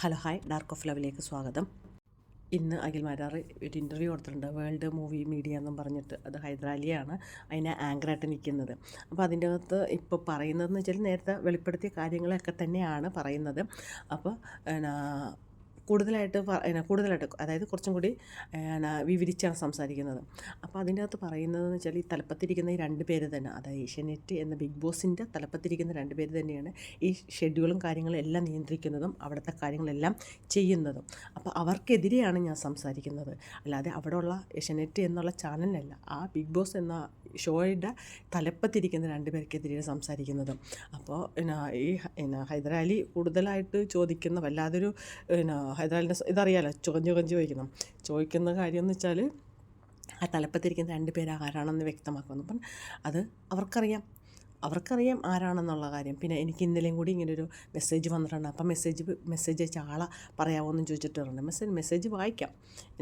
Hello hi. Dark of ലവിലേക്ക് സ്വാഗതം. ഇന്ന് അഖിൽ മാരാർ ഒരു ഇന്റർവ്യൂ കൊടുത്തിട്ടുണ്ട്. വേൾഡ് മൂവി മീഡിയ എന്നും പറഞ്ഞിട്ട് അത് ഹൈദരാലിയാണ്. അതിനെ ആങ്കറായിട്ട് നിൽക്കുന്നത്. അപ്പോൾ അതിന്റെ അകത്ത് ഇപ്പോൾ പറയുന്നതെന്ന് വെച്ചാൽ നേരത്തെ വെളിപ്പെടുത്തിയ കാര്യങ്ങളൊക്കെ തന്നെയാണ് പറയുന്നത്. അപ്പോൾ കൂടുതലായിട്ട് കൂടുതലായിട്ട് അതായത് കുറച്ചും കൂടി വിവരിച്ചാണ് സംസാരിക്കുന്നത്. അപ്പോൾ അതിന്റെ അകത്ത് പറയുന്നതെന്ന് വെച്ചാൽ ഈ തലപ്പത്തിരിക്കുന്ന ഈ രണ്ട് പേര് തന്നെ അതായത് ഏഷ്യാനെറ്റ് എന്ന ബിഗ് ബോസിന്റെ തലപ്പത്തിരിക്കുന്ന രണ്ട് പേര് തന്നെയാണ് ഈ ഷെഡ്യൂളും കാര്യങ്ങളും എല്ലാം നിയന്ത്രിക്കുന്നതും അവിടുത്തെ കാര്യങ്ങളെല്ലാം ചെയ്യുന്നതും. അപ്പോൾ അവർക്കെതിരെയാണ് ഞാൻ സംസാരിക്കുന്നത്. അല്ലാതെ അവിടെയുള്ള ഏഷ്യാനെറ്റ് എന്നുള്ള ചാനലിനല്ല ആ ബിഗ് ബോസ് എന്ന ഷോയുടെ തലപ്പത്തിരിക്കുന്ന രണ്ട് പേർക്കെതിരെയാണ് സംസാരിക്കുന്നതും. അപ്പോൾ ഈ ഹൈദരാലി കൂടുതലായിട്ട് ചോദിക്കുന്ന വല്ലാതൊരു ഹൈദരാലിന്റെ ഇതറിയാലോ? ചുകഞ്ഞു ചുകഞ്ഞ് ചോദിക്കണം ചോദിക്കുന്ന കാര്യം എന്ന് വെച്ചാൽ ആ തലപ്പത്തിരിക്കുന്ന രണ്ട് പേര് ആരാണെന്ന് വ്യക്തമാക്കുന്നു അപ്പം അത് അവർക്കറിയാം. അവർക്കറിയാം ആരാണെന്നുള്ള കാര്യം. പിന്നെ എനിക്ക് ഇന്നലെയും കൂടി ഇങ്ങനൊരു മെസ്സേജ് വന്നിട്ടുണ്ട്. അപ്പം മെസ്സേജ് മെസ്സേജ് അയച്ച ആളെ പറയാമോ എന്ന് ചോദിച്ചിട്ടുണ്ട്. മെസ്സേജ് മെസ്സേജ് വായിക്കാം.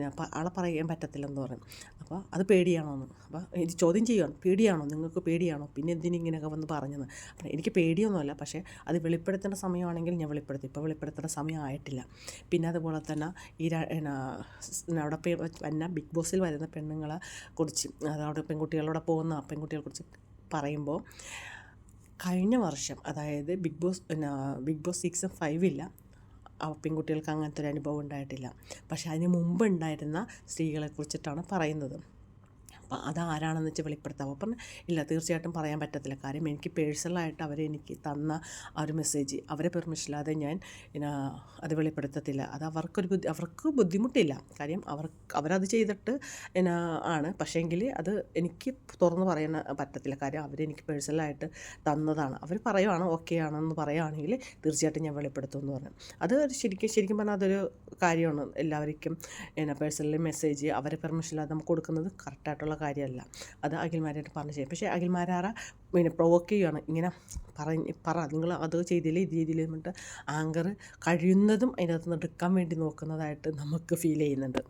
അപ്പം ആളെ പറയാൻ പറ്റത്തില്ലെന്ന് പറയും അപ്പോൾ അത് പേടിയാണോ എന്ന് അപ്പോൾ ഇത് ചോദ്യം ചെയ്യുകയാണ് പേടിയാണോ? നിങ്ങൾക്ക് പേടിയാണോ? പിന്നെ എന്തിനും ഇങ്ങനെയൊക്കെ വന്ന് പറഞ്ഞത്? അപ്പം എനിക്ക് പേടിയൊന്നുമല്ല. പക്ഷേ അത് വെളിപ്പെടുത്തേണ്ട സമയമാണെങ്കിൽ ഞാൻ വെളിപ്പെടുത്തി. ഇപ്പോൾ വെളിപ്പെടുത്തേണ്ട സമയമായിട്ടില്ല പിന്നെ അതുപോലെ തന്നെ ഈ അവിടെ വന്ന ബിഗ് ബോസിൽ വരുന്ന പെണ്ണുങ്ങളെ കുറിച്ച് അതവിടെ പെൺകുട്ടികളോടെ പോകുന്ന പെൺകുട്ടികളെ കുറിച്ച് പറയുമ്പോൾ കഴിഞ്ഞ വർഷം അതായത് big boss big boss season ഫൈവില്ല പെൺകുട്ടികൾക്ക് അങ്ങനത്തെ ഒരു അനുഭവം ഉണ്ടായിട്ടില്ല. പക്ഷേ അതിന് മുമ്പ് ഉണ്ടായിരുന്ന സ്ത്രീകളെ കുറിച്ചിട്ടാണ് പറയുന്നത്. അപ്പം അതാരാണെന്ന് വെച്ചാൽ വെളിപ്പെടുത്താം അപ്പം ഇല്ല തീർച്ചയായിട്ടും പറയാൻ പറ്റത്തില്ല. കാര്യം എനിക്ക് പേഴ്സണലായിട്ട് അവരെനിക്ക് തന്ന ആ ഒരു മെസ്സേജ് അവരെ പെർമിഷനില്ലാതെ ഞാൻ അത് വെളിപ്പെടുത്തത്തില്ല. അത് അവർക്കൊരു ബുദ്ധി അവർക്ക് ബുദ്ധിമുട്ടില്ല. കാര്യം അവർക്ക് അവരത് ചെയ്തിട്ട് ആണ്. പക്ഷേങ്കിൽ അത് എനിക്ക് തുറന്ന് പറയാൻ പറ്റത്തില്ല. കാര്യം അവരെനിക്ക് പേഴ്സണലായിട്ട് തന്നതാണ്. അവർ പറയുവാണ് ഓക്കെ ആണെന്ന് പറയുകയാണെങ്കിൽ തീർച്ചയായിട്ടും ഞാൻ വെളിപ്പെടുത്തും എന്ന് പറഞ്ഞു. അത് ശരിക്കും ശരിക്കും പറഞ്ഞാൽ അതൊരു കാര്യമാണ്. എല്ലാവർക്കും എന്നാ പേഴ്സണലി മെസ്സേജ് അവരെ പെർമിഷനില്ലാതെ നമുക്ക് കൊടുക്കുന്നത് കറക്റ്റായിട്ടുള്ള കാര്യമല്ല. അത് അഖിൽമാരായിട്ട് പറഞ്ഞു ചെയ്യും. പക്ഷേ അഖിൽമാരാറ പിന്നെ പ്രൊവോക്ക് ചെയ്യുകയാണ് ഇങ്ങനെ പറഞ്ഞ് പറ. നിങ്ങൾ അത് ചെയ്തില്ല ഇത് ചെയ്തില്ല എന്നിട്ട് ആങ്കർ കഴിയുന്നതും അതിനകത്ത് നിന്ന് എടുക്കാൻ വേണ്ടി നോക്കുന്നതായിട്ട് നമുക്ക് ഫീൽ ചെയ്യുന്നുണ്ട്.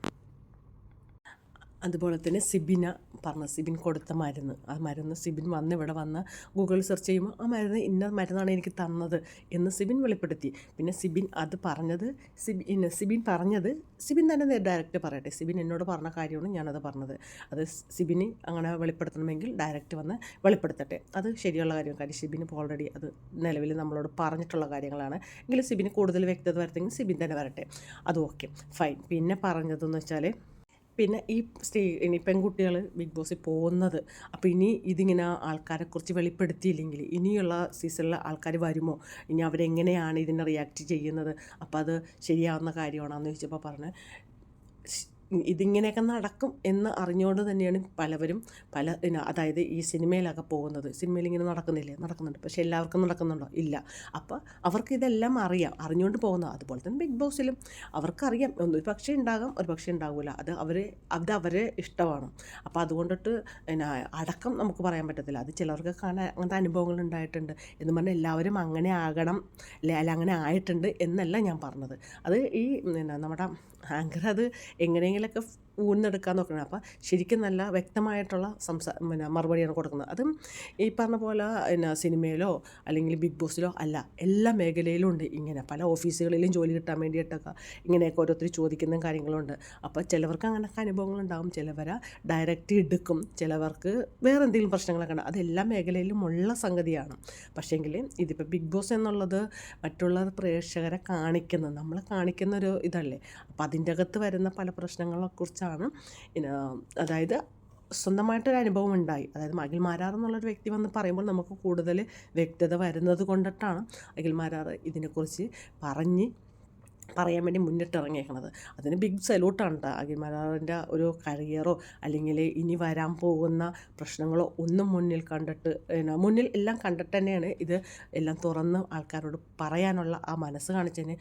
അതുപോലെ തന്നെ സിബിന പറഞ്ഞ സിബിൻ കൊടുത്ത മരുന്ന്. ആ മരുന്ന് സിബിൻ വന്ന് ഇവിടെ വന്ന് ഗൂഗിളിൽ സെർച്ച് ചെയ്യുമ്പോൾ ആ മരുന്ന് ഇന്ന മരുന്നാണ് എനിക്ക് തന്നത് എന്ന് സിബിൻ വെളിപ്പെടുത്തി. പിന്നെ സിബിൻ അത് പറഞ്ഞത് സിബിൻ സിബിൻ പറഞ്ഞത് സിബിൻ തന്നെ ഡയറക്റ്റ് പറയട്ടെ. സിബിൻ എന്നോട് പറഞ്ഞ കാര്യമാണ് ഞാനത് പറഞ്ഞത്. അത് സിബിന് അങ്ങനെ വെളിപ്പെടുത്തണമെങ്കിൽ ഡയറക്റ്റ് വന്ന് വെളിപ്പെടുത്തട്ടെ. അത് ശരിയുള്ള കാര്യം കാര്യം സിബിന് ഇപ്പോൾ ഓൾറെഡി അത് നിലവിൽ നമ്മളോട് പറഞ്ഞിട്ടുള്ള കാര്യങ്ങളാണ്. എങ്കിലും സിബിന് കൂടുതൽ വ്യക്തത വരത്തെങ്കിൽ സിബിൻ തന്നെ വരട്ടെ. അത് ഓക്കെ ഫൈൻ പിന്നെ പറഞ്ഞതെന്ന് വെച്ചാൽ പിന്നെ ഈ സ്ത്രീ ഇനി പെൺകുട്ടികൾ ബിഗ് ബോസിൽ പോകുന്നത്. അപ്പോൾ ഇനി ഇതിങ്ങനെ ആൾക്കാരെ കുറിച്ച് വെളിപ്പെടുത്തിയില്ലെങ്കിൽ ഇനിയുള്ള സീസണിൽ ആൾക്കാർ വരുമോ? ഇനി അവരെങ്ങനെയാണ് ഇതിനെ റിയാക്ട് ചെയ്യുന്നത്? അപ്പോൾ അത് ശരിയാവുന്ന കാര്യമാണോ എന്ന് ചോദിച്ചപ്പോൾ പറഞ്ഞ് ഇതിങ്ങനെയൊക്കെ നടക്കും എന്ന് അറിഞ്ഞുകൊണ്ട് തന്നെയാണ് പലവരും പല അതായത് ഈ സിനിമയിലൊക്കെ പോകുന്നത്. സിനിമയിൽ ഇങ്ങനെ നടക്കുന്നില്ലേ? നടക്കുന്നുണ്ട്. പക്ഷെ എല്ലാവർക്കും നടക്കുന്നുണ്ടോ? ഇല്ല. അപ്പോൾ അവർക്ക് ഇതെല്ലാം അറിയാം. അറിഞ്ഞുകൊണ്ട് പോകുന്ന അതുപോലെ തന്നെ ബിഗ് ബോസിലും അവർക്കറിയാം. ഒരു പക്ഷേ ഉണ്ടാകാം ഒരു പക്ഷേ ഉണ്ടാവില്ല അത് അവർ അത് അവരെ ഇഷ്ടമാണ്. അപ്പോൾ അതുകൊണ്ടിട്ട് പിന്നെ അടക്കം നമുക്ക് പറയാൻ പറ്റത്തില്ല. അത് ചിലർക്ക് കാണാൻ അങ്ങനത്തെ അനുഭവങ്ങൾ ഉണ്ടായിട്ടുണ്ട് എന്ന് പറഞ്ഞാൽ എല്ലാവരും അങ്ങനെ ആകണം അല്ലെ അങ്ങനെ ആയിട്ടുണ്ട് എന്നല്ല ഞാൻ പറഞ്ഞത്. അത് ഈ നമ്മുടെ ആങ്കർ അത് എങ്ങനെയെങ്കിലൊക്കെ ഊന്നെടുക്കാൻ നോക്കണം അപ്പോൾ ശരിക്കും നല്ല വ്യക്തമായിട്ടുള്ള സംസാ പിന്നെ മറുപടിയാണ് കൊടുക്കുന്നത്. അതും ഈ പറഞ്ഞ പോലെ പിന്നെ സിനിമയിലോ അല്ലെങ്കിൽ ബിഗ് ബോസിലോ അല്ല എല്ലാ മേഖലയിലും ഉണ്ട് ഇങ്ങനെ. പല ഓഫീസുകളിലും ജോലി കിട്ടാൻ വേണ്ടിയിട്ടൊക്കെ ഇങ്ങനെയൊക്കെ ഓരോരുത്തർ ചോദിക്കുന്ന കാര്യങ്ങളുണ്ട്. അപ്പോൾ ചിലവർക്ക് അങ്ങനെയൊക്കെ അനുഭവങ്ങളുണ്ടാകും ചിലവരെ ഡയറക്റ്റ് എടുക്കും. ചിലവർക്ക് വേറെ എന്തെങ്കിലും പ്രശ്നങ്ങളൊക്കെ ഉണ്ട് അത് എല്ലാ മേഖലയിലും ഉള്ള സംഗതിയാണ്. പക്ഷേങ്കിൽ ഇതിപ്പോൾ ബിഗ് ബോസ് എന്നുള്ളത് മറ്റുള്ള പ്രേക്ഷകരെ കാണിക്കുന്നത്. നമ്മൾ കാണിക്കുന്ന ഒരു ഇതല്ലേ. അപ്പോൾ അതിന്റെ അകത്ത് വരുന്ന പല പ്രശ്നങ്ങളെ പിന്നെ അതായത് സ്വന്തമായിട്ടൊരു അനുഭവം ഉണ്ടായി. അതായത് അഖിൽ മാരാർ എന്നുള്ളൊരു വ്യക്തി വന്ന് പറയുമ്പോൾ നമുക്ക് കൂടുതൽ വ്യക്തത വരുന്നത് കൊണ്ടിട്ടാണ് അഖിൽ മാരാർ ഇതിനെക്കുറിച്ച് പറഞ്ഞ് പറയാൻ വേണ്ടി മുന്നിട്ടിറങ്ങിയേക്കണത്. അതിന് ബിഗ് സല്യൂട്ടാണ് കേട്ടോ അഖിൽമാരാറിന്റെ ഒരു കരിയറോ അല്ലെങ്കിൽ ഇനി വരാൻ പോകുന്ന പ്രശ്നങ്ങളോ ഒന്നും മുന്നിൽ കണ്ടിട്ട് മുന്നിൽ എല്ലാം കണ്ടിട്ട് തന്നെയാണ് ഇത് എല്ലാം തുറന്ന് ആൾക്കാരോട് പറയാനുള്ള ആ മനസ്സ് കാണിച്ചതിന്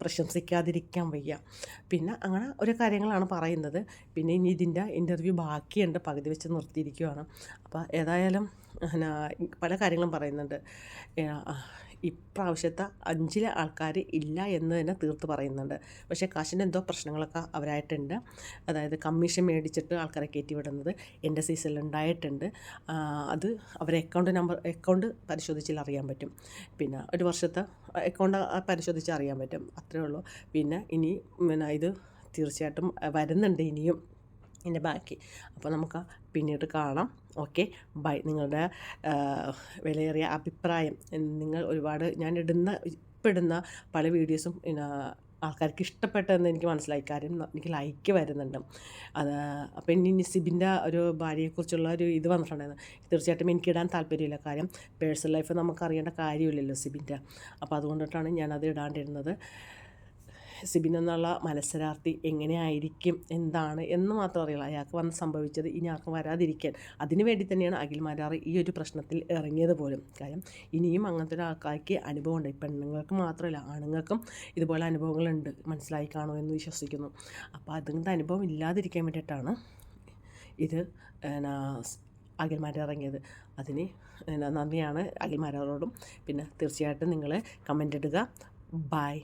പ്രശംസിക്കാതിരിക്കാൻ വയ്യ. പിന്നെ അങ്ങനെ ഒരു കാര്യങ്ങളാണ് പറയുന്നത്. പിന്നെ ഇനി ഇതിന്റെ ഇന്റർവ്യൂ ബാക്കിയുണ്ട്. പകുതി വെച്ച് നിർത്തിയിരിക്കുകയാണ് അപ്പോൾ ഏതായാലും പിന്നെ പല കാര്യങ്ങളും പറയുന്നുണ്ട്. ഇപ്രാവശ്യത്തെ അഞ്ചിലെ ആൾക്കാർ ഇല്ല എന്ന് തന്നെ തീർത്ത് പറയുന്നുണ്ട്. പക്ഷേ കാശിന്റെ എന്തോ പ്രശ്നങ്ങളൊക്കെ അവരായിട്ടുണ്ട്. അതായത് കമ്മീഷൻ മേടിച്ചിട്ട് ആൾക്കാരെ കയറ്റി വിടുന്നത് എന്റെ സീസണിൽ ഉണ്ടായിട്ടുണ്ട്. അത് അവരെ അക്കൗണ്ട് നമ്പർ അക്കൗണ്ട് പരിശോധിച്ചാൽ അറിയാൻ പറ്റും. പിന്നെ ഒരു വർഷത്തെ അക്കൗണ്ട് പരിശോധിച്ച് അറിയാൻ പറ്റും. അത്രേ ഉള്ളൂ. പിന്നെ ഇനി പിന്നെ ഇത് തീർച്ചയായിട്ടും വരുന്നുണ്ട് ഇനിയും. ഇതിന്റെ ബാക്കി. അപ്പോൾ നമുക്ക് പിന്നീട് കാണാം. ഓക്കെ. ബൈ. നിങ്ങളുടെ വിലയേറിയ അഭിപ്രായം. നിങ്ങൾ ഒരുപാട് ഞാൻ ഇടുന്ന ഇടുന്ന പല വീഡിയോസും ആൾക്കാർക്ക് ഇഷ്ടപ്പെട്ടതെന്ന് എനിക്ക് മനസ്സിലായി. കാര്യം എനിക്ക് ലൈക്ക് വരുന്നുണ്ട്. അത് അപ്പം ഇനി ഇനി സിബിന്റെ ഒരു ഭാര്യയെക്കുറിച്ചുള്ള ഒരു ഇത് വന്നിട്ടുണ്ടായിരുന്നു. തീർച്ചയായിട്ടും എനിക്ക് ഇടാൻ താല്പര്യമില്ല. കാര്യം പേഴ്സണൽ ലൈഫ് നമുക്ക് അറിയേണ്ട കാര്യമില്ലല്ലോ സിബിന്റെ. അപ്പോൾ അതുകൊണ്ടിട്ടാണ് ഞാനത് ഇടാണ്ടിരുന്നത്. സിബിൻ എന്നുള്ള മത്സരാർത്ഥി എങ്ങനെയായിരിക്കും എന്താണ് എന്ന് മാത്രം അറിയില്ല. അയാൾക്ക് വന്ന് സംഭവിച്ചത് ഇനി ആർക്കും വരാതിരിക്കാൻ. അതിനു വേണ്ടി തന്നെയാണ് അഖിൽ മാരാർ ഈ ഒരു പ്രശ്നത്തിൽ ഇറങ്ങിയത് പോലും. കാര്യം ഇനിയും അങ്ങനത്തെ ഒരു ആൾക്കാർക്ക് അനുഭവമുണ്ട് പെണ്ണുങ്ങൾക്ക് മാത്രമല്ല ആണുങ്ങൾക്കും ഇതുപോലെ അനുഭവങ്ങളുണ്ട്. മനസ്സിലായി കാണുമോ എന്ന് വിശ്വസിക്കുന്നു. അപ്പോൾ അതിന്റെ അനുഭവം ഇല്ലാതിരിക്കാൻ വേണ്ടിയിട്ടാണ് ഇത് ഇറങ്ങിയത്. അതിന് നന്ദിയാണ് അഖിൽമാരോടും പിന്നെ തീർച്ചയായിട്ടും നിങ്ങൾ കമന്റ് ഇടുക. ബൈ